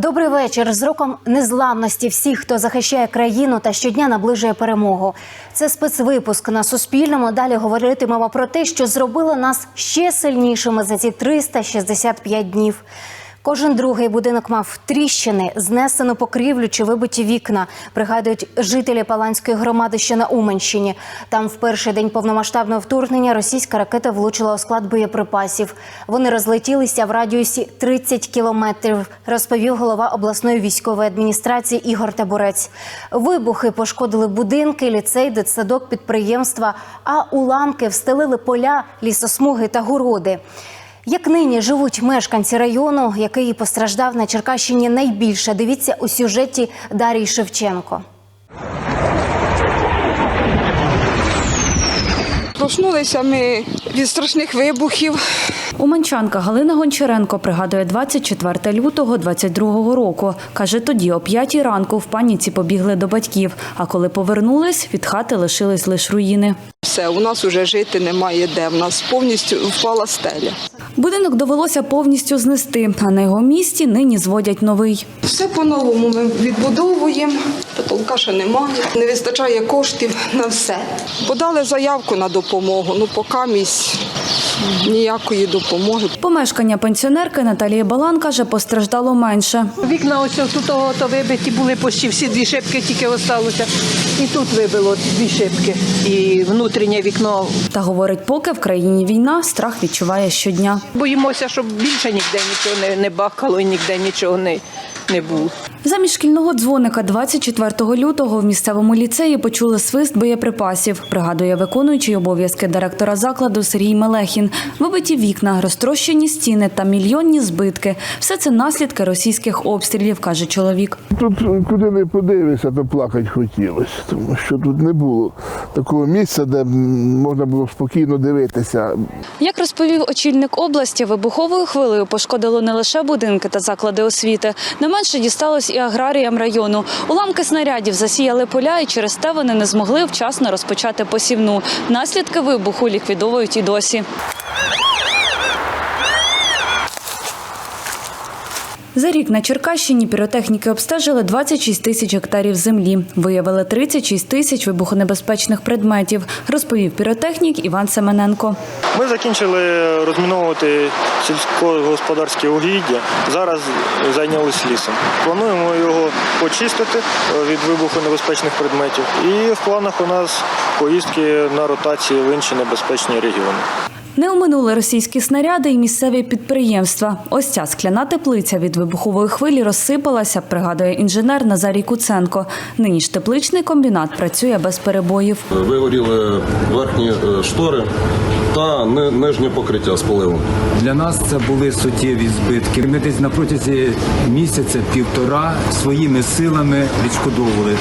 Добрий вечір. З роком незламності всіх, хто захищає країну та щодня наближує перемогу. Це спецвипуск на Суспільному. Далі говоритимемо про те, що зробило нас ще сильнішими за ці 365 днів. Кожен другий будинок мав тріщини, знесену покрівлю чи вибиті вікна. Пригадують жителі Паланської громади, що на Уманщині. Там в перший день повномасштабного вторгнення російська ракета влучила у склад боєприпасів. Вони розлетілися в радіусі 30 кілометрів, розповів голова обласної військової адміністрації Ігор Табурець. Вибухи пошкодили будинки, ліцей, дитсадок, підприємства, а уламки встелили поля, лісосмуги та городи. Як нині живуть мешканці району, який постраждав на Черкащині найбільше, дивіться у сюжеті Дарії Шевченко. Проснулися ми від страшних вибухів. Уманчанка Галина Гончаренко пригадує 24 лютого 22 року. Каже, тоді о 5 ранку в паніці побігли до батьків, а коли повернулись, від хати лишились лише руїни. Все, у нас вже жити немає де. В нас повністю впала стеля. Будинок довелося повністю знести, а на його місці нині зводять новий. Все по-новому ми відбудовуємо. Потолка ще немає. Не вистачає коштів на все. Подали заявку на допомогу. Ну, поки місць ніякої допомоги. Помешкання пенсіонерки Наталії Балан каже, постраждало менше. Вікна ось тут то вибиті були почти всі дві шибки тільки осталося. І тут вибило дві шибки. І внутрішнє вікно. Та говорить, поки в країні війна, страх відчуває щодня. Боїмося, щоб більше ніде нічого не, не бахало і ніде нічого не, не було. Замість шкільного дзвоника 24 лютого в місцевому ліцеї почули свист боєприпасів, пригадує виконуючий обов'язки директора закладу Сергій Мелехін. Вибиті вікна, розтрощені стіни та мільйонні збитки. Все це наслідки російських обстрілів, каже чоловік. Тут куди не подивишся, то плакати хотілося, тому що тут не було такого місця, де можна було спокійно дивитися. Як розповів очільник області, вибуховою хвилею пошкодило не лише будинки та заклади освіти. Не менше дісталось і аграріям району. Уламки снарядів засіяли поля, і через те вони не змогли вчасно розпочати посівну. Наслідки вибуху ліквідовують і досі. За рік на Черкащині піротехніки обстежили 26 тисяч гектарів землі. Виявили 36 тисяч вибухонебезпечних предметів, розповів піротехнік Іван Семененко. Ми закінчили розміновувати сільськогосподарські угіддя. Зараз зайнялись лісом. Плануємо його почистити від вибуху небезпечних предметів. І в планах у нас поїздки на ротації в інші небезпечні регіони. Не оминули російські снаряди і місцеві підприємства. Ось ця скляна теплиця від вибухової хвилі розсипалася, пригадує інженер Назарій Куценко. Нині ж тепличний комбінат працює без перебоїв. Вигоріли верхні е, штори та ни- нижнє покриття з поливом. Для нас це були суттєві збитки. Ми десь на протязі місяця півтора своїми силами відшкодовували.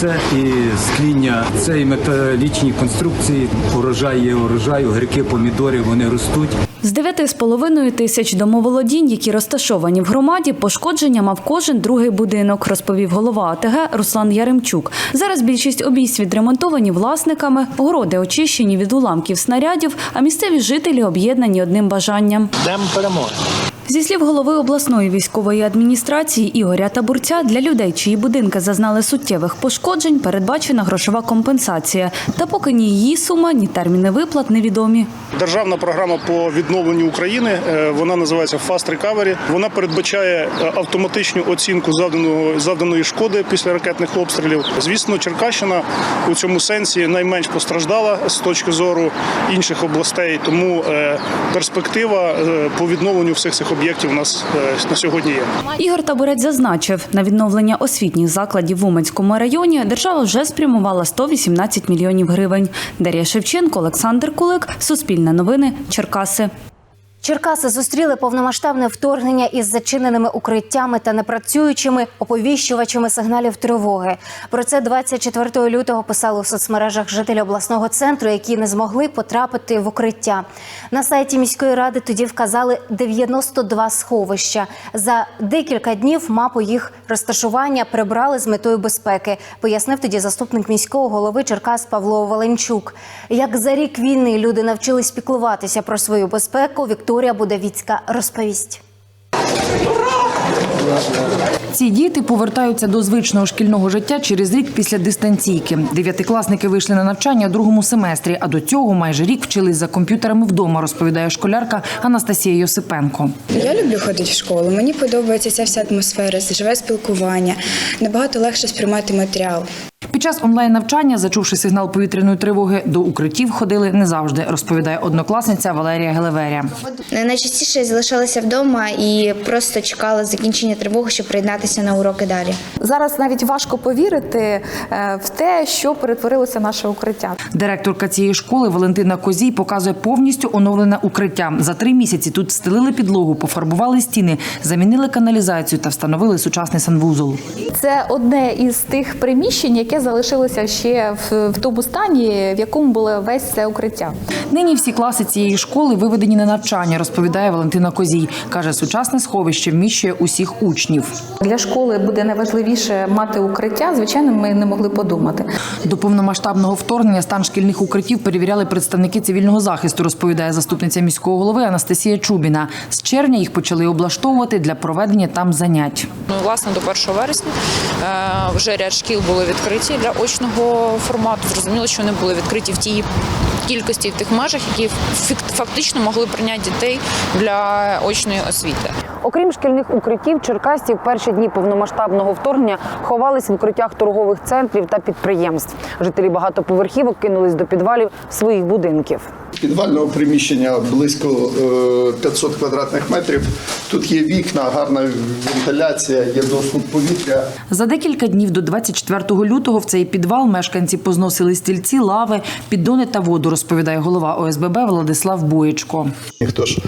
Це і скління, це і металічні конструкції, урожай є урожай, огірки, помідори, вони ростуть. З 9,5 тисяч домоволодінь, які розташовані в громаді, пошкодження мав кожен другий будинок, розповів голова АТГ Руслан Яремчук. Зараз більшість обійств відремонтовані власниками, городи очищені від уламків снарядів, а місцеві жителі об'єднані одним бажанням. Дем перемоги. Зі слів голови обласної військової адміністрації Ігоря Табурця, для людей, чиї будинки зазнали суттєвих пошкоджень, передбачена грошова компенсація. Та поки ні її сума, ні терміни виплат невідомі. Державна програма по відновленню України. е, Вона називається Fast Recovery. Вона передбачає е, автоматичну оцінку завданої шкоди після ракетних обстрілів. Звісно, Черкащина у цьому сенсі найменш постраждала з точки зору інших областей. Тому е, перспектива по відновленню всіх цих об'єктів у нас е, на сьогодні є. Ігор Табурець зазначив, на відновлення освітніх закладів в Уманському районі держава вже спрямувала 118 мільйонів гривень. Дар'я Шевченко, Олександр Кулик, Суспільне новини, Черкаси. Черкаси зустріли повномасштабне вторгнення із зачиненими укриттями та непрацюючими оповіщувачами сигналів тривоги. Про це 24 лютого писали у соцмережах жителі обласного центру, які не змогли потрапити в укриття. На сайті міської ради тоді вказали 92 сховища. За декілька днів мапу їх розташування прибрали з метою безпеки. Пояснив тоді заступник міського голови Черкас Павло Валенчук. Як за рік війни люди навчились піклуватися про свою безпеку, Вікторія Будавіцька розповість. Ці діти повертаються до звичного шкільного життя через рік після дистанційки. Дев'ятикласники вийшли на навчання у другому семестрі, а до цього майже рік вчились за комп'ютерами вдома, розповідає школярка Анастасія Йосипенко. Я люблю ходити в школу. Мені подобається ця вся атмосфера, живе спілкування. Набагато легше сприймати матеріал. Під час онлайн-навчання, зачувши сигнал повітряної тривоги, до укриттів ходили не завжди, розповідає однокласниця Валерія Гелеверя. Найчастіше залишалася вдома і просто чекала закінчення тривоги, щоб приєднатися на уроки далі. Зараз навіть важко повірити е, в те, що перетворилося наше укриття. Директорка цієї школи Валентина Козій показує повністю оновлене укриття. За три місяці тут стелили підлогу, пофарбували стіни, замінили каналізацію та встановили сучасний санвузол. Це одне із тих приміщень, яке залишилося ще в, в тому стані, в якому було весь це укриття. Нині всі класи цієї школи виведені на навчання, розповідає Валентина Козій. Каже, сучасне сховище вміщує усіх учнів. Для школи буде найважливіше мати укриття. Звичайно, ми не могли подумати. До повномасштабного вторгнення стан шкільних укриттів перевіряли представники цивільного захисту, розповідає заступниця міського голови Анастасія Чубіна. З червня їх почали облаштовувати для проведення там занять. Ну, власне, до 1 вересня е, вже ряд шкіл були відкриті для очного формату. Зрозуміло, що вони були відкриті в тій кількості, в тих межах, які фактично могли прийняти дітей для очної освіти. Окрім шкільних укриттів, черкасці в перші дні повномасштабного вторгнення ховались в укриттях торгових центрів та підприємств. Жителі багатоповерхівок кинулись до підвалів своїх будинків. Підвального приміщення близько е, 500 квадратних метрів. Тут є вікна, гарна вентиляція, є доступ повітря. За декілька днів до 24 лютого в цей підвал мешканці позносили стільці, лави, піддони та воду, розповідає голова ОСББ Владислав Боєчко. Ніхто ж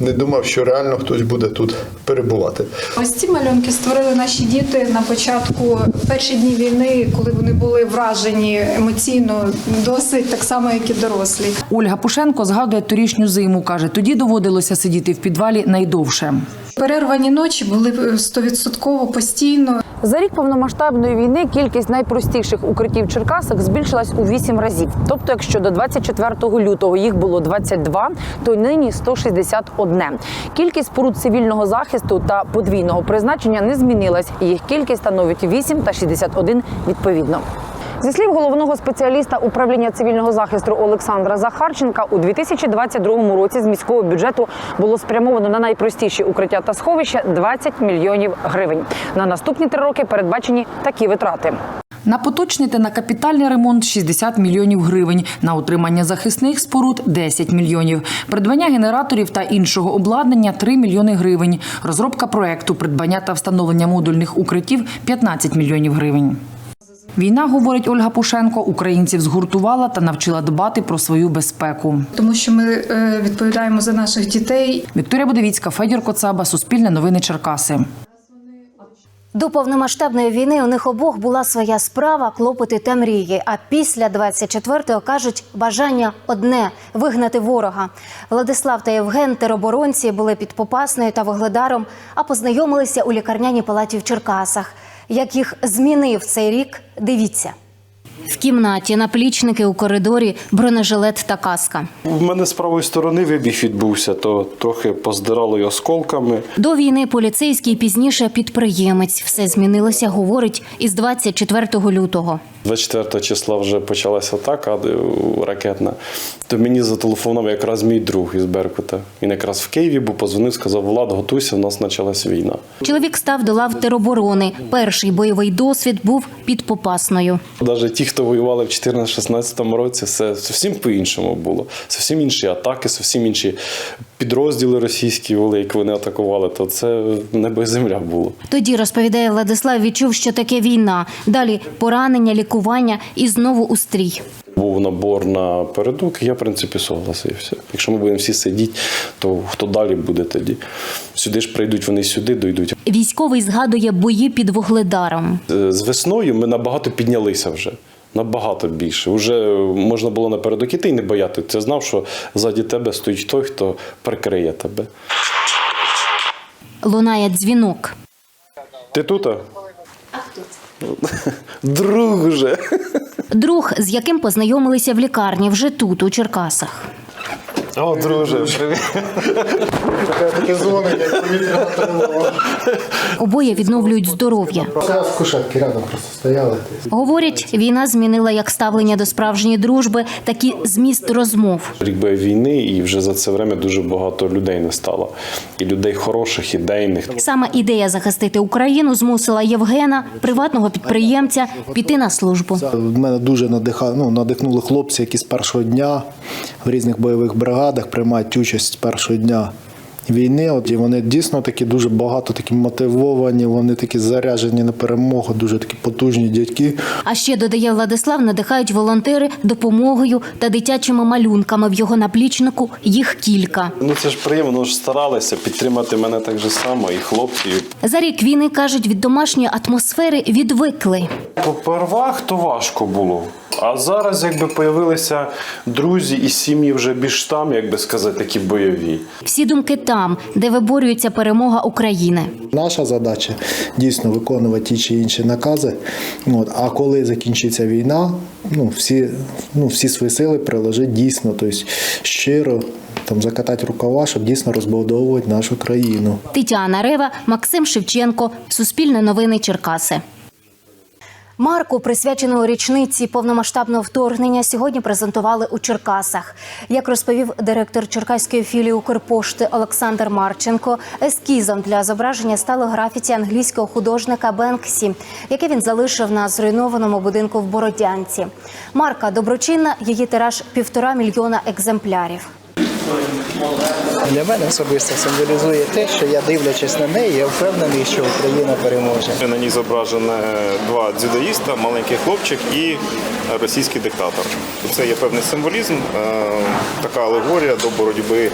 не думав, що реально хтось буде тут перебувати. Ось ці малюнки створили наші діти на початку перші дні війни, коли вони були вражені емоційно досить так само, як і дорослі. Ольга Пушенко згадує торішню зиму. каже, тоді доводилося сидіти в підвалі найдовше. Перервані ночі були стовідсотково постійно. За рік повномасштабної війни кількість найпростіших укриттів в Черкасах збільшилась у 8 разів. Тобто, якщо до 24 лютого їх було 22, то нині 161. Кількість споруд цивільного захисту та подвійного призначення не змінилась. Їх кількість становить 8 та 61 відповідно. Зі слів головного спеціаліста управління цивільного захисту Олександра Захарченка, у 2022 році з міського бюджету було спрямовано на найпростіші укриття та сховища 20 мільйонів гривень. На наступні три роки передбачені такі витрати. На поточний та на капітальний ремонт 60 мільйонів гривень, на утримання захисних споруд 10 мільйонів, придбання генераторів та іншого обладнання 3 мільйони гривень, розробка проекту, придбання та встановлення модульних укриттів 15 мільйонів гривень. Війна, говорить Ольга Пушенко, українців згуртувала та навчила дбати про свою безпеку. Тому що ми е, відповідаємо за наших дітей. Вікторія Будовіцька, Федір Коцаба, Суспільне новини Черкаси. До повномасштабної війни у них обох була своя справа, клопоти та мрії. А після 24-го кажуть бажання одне вигнати ворога. Владислав та Євген тероборонці були під Попасною та Вугледаром, а познайомилися у лікарняній палаті в Черкасах. Як їх змінив цей рік, дивіться. В кімнаті наплічники у коридорі, бронежилет та каска. У мене з правої сторони вибіг відбувся, то трохи поздирало й осколками. До війни поліцейський пізніше підприємець. Все змінилося, говорить, із 24 лютого. 24 числа вже почалася атака е, ракетна. То мені зателефонував якраз мій друг із Беркута. Він якраз в Києві був, позвонив, сказав: Влад, готуйся, у нас почалася війна. Чоловік став до лав тероборони. Перший бойовий досвід був під Попасною. Навіть ті, хто воювали в 2014-2016 році, це зовсім по-іншому було. Зовсім інші атаки, зовсім інші підрозділи російські були, як вони атакували, то це небо і земля було. Тоді розповідає Владислав, відчув, що таке війна. Далі поранення, лікування і знову у стрій. Був набор на передок, я, в принципі, согласився. Якщо ми будемо всі сидіти, то хто далі буде тоді? Сюди ж прийдуть, вони сюди дойдуть. Військовий згадує бої під Вугледаром. З весною ми набагато піднялися вже. Набагато більше. Уже можна було напередок іти і не бояти. Ти знав, що ззаді тебе стоїть той, хто прикриє тебе. Лунає дзвінок. Ти тут? А Друг уже. Друг, з яким познайомилися в лікарні вже тут, у Черкасах. О, друже, привіт. Таке дзвонить, як повітряна тривога. Обоє відновлюють здоров'я. В кушетки рядом просто стояли. Говорять, війна змінила як ставлення до справжньої дружби, так і зміст розмов. Рік би війни, і вже за це время дуже багато людей не стало. І людей хороших, ідейних. Саме ідея захистити Україну змусила Євгена, приватного підприємця, піти на службу. Мене дуже надиха, ну, надихнули хлопці, які з першого дня в різних бойових бригадах приймають участь з першого дня війни. От і вони дійсно такі дуже багато такі мотивовані, вони такі заряджені на перемогу, дуже такі потужні дядьки. А ще додає Владислав, надихають волонтери допомогою та дитячими малюнками. В його наплічнику їх кілька. Ну це ж приємно, ж старалися підтримати мене так же само, і хлопці. За рік війни кажуть, від домашньої атмосфери відвикли. Попервах то важко було. А зараз якби появилися друзі і сім'ї вже більш там, як би сказати, такі бойові. Всі думки там, де виборюється перемога України. Наша задача дійсно виконувати ті чи інші накази. От, а коли закінчиться війна, ну всі, ну, всі свої сили приложити дійсно, тобто щиро там закатати рукава, щоб дійсно розбудовувати нашу країну. Тетяна Рева, Максим Шевченко, Суспільне новини Черкаси. Марку, присвячену річниці повномасштабного вторгнення, сьогодні презентували у Черкасах. Як розповів директор Черкаської філії Укрпошти Олександр Марченко, ескізом для зображення стало графіті англійського художника Бенксі, яке він залишив на зруйнованому будинку в Бородянці. Марка доброчинна, її тираж півтора мільйона екземплярів. Для мене особисто символізує те, що я дивлячись на неї, я впевнений, що Україна переможе. На ній зображено два дзюдоїста, маленький хлопчик і російський диктатор. Це є певний символізм, е, така алегорія до боротьби е,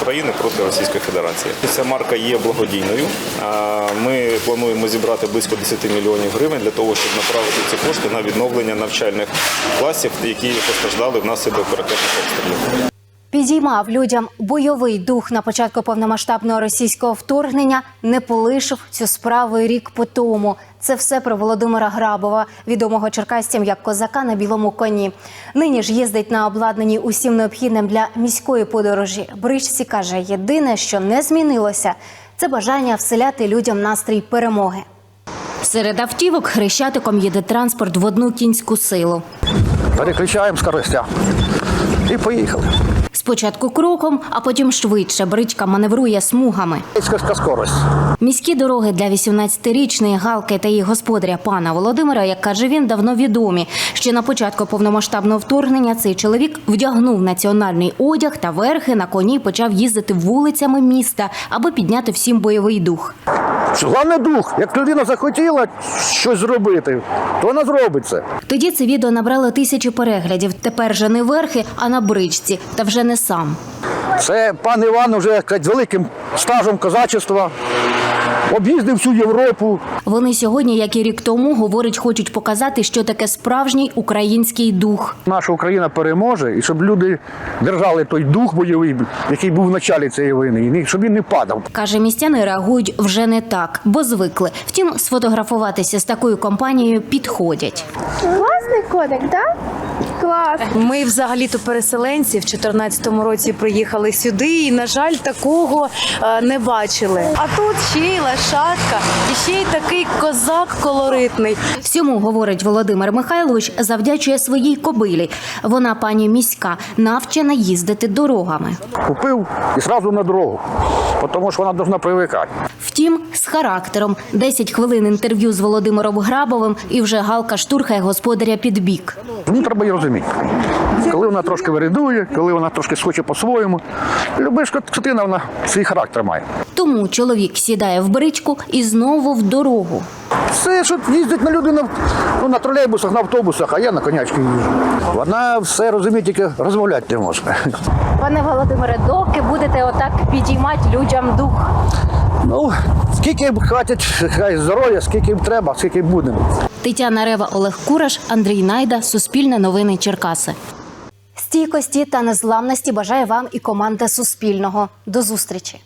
України проти Російської Федерації. Ця марка є благодійною. Е, Ми плануємо зібрати близько 10 мільйонів гривень для того, щоб направити ці кошти на відновлення навчальних класів, які постраждали внаслідок ракетних обстрілів. Підіймав людям бойовий дух на початку повномасштабного російського вторгнення, не полишив цю справу і рік по тому. Це все про Володимира Грабова, відомого черкасцям як козака на білому коні. Нині ж їздить на обладнаній усім необхідним для міської подорожі. Бричці каже, єдине, що не змінилося, це бажання вселяти людям настрій перемоги. Серед автівок хрещатиком їде транспорт в одну кінську силу. Переключаємо скоростя. І поїхали. Спочатку кроком, а потім швидше. Бричка маневрує смугами. Скорость. Міські дороги для 18-річної Галки та її господаря пана Володимира, як каже він, давно відомі. Ще на початку повномасштабного вторгнення цей чоловік вдягнув національний одяг та верхи на коні почав їздити вулицями міста, аби підняти всім бойовий дух. Головне дух. Як людина захотіла щось зробити, то вона зробить це. Тоді це відео набрало тисячі переглядів. Тепер же не верхи, а на бричці, та вже не сам. Це пан Іван вже як великим стажем козачества. Об'їздив всю Європу. Вони сьогодні, як і рік тому, говорять, хочуть показати, що таке справжній український дух. Наша Україна переможе, і щоб люди держали той дух бойовий, який був в началі цієї війни, і щоб він не падав. Каже, містяни реагують вже не так, бо звикли. Втім, сфотографуватися з такою компанією підходять. Класний кодек, так? Клас. Ми взагалі-то переселенці в 2014 році приїхали сюди, і на жаль, такого е, не бачили. А тут ще й лошадка, і ще й такий козак колоритний. Всьому говорить Володимир Михайлович, завдячує своїй кобилі. Вона пані міська, навчена їздити дорогами. Купив і одразу на дорогу, тому що вона повинна привикати. Втім, з характером 10 хвилин інтерв'ю з Володимиром Грабовим, і вже галка штурхає господаря під бік. Ну, треба її розуміти. Коли вона трошки вирядує, коли вона трошки схоче по-своєму. Люба ж скотина, вона свій характер має. Тому чоловік сідає в бричку і знову в дорогу. Все, що їздить на людину ну, на тролейбусах, на автобусах, а я на конячки їжджу. Вона все розуміє, тільки розмовляти не може. Пане Володимире, доки будете отак підіймати людям дух? Ну, скільки їм хватить хай здоров'я, скільки їм треба, скільки їм будемо. Тетяна Рева, Олег Кураш, Андрій Найда, Суспільне новини Черкаси. Стійкості та незламності бажає вам і команда Суспільного. До зустрічі.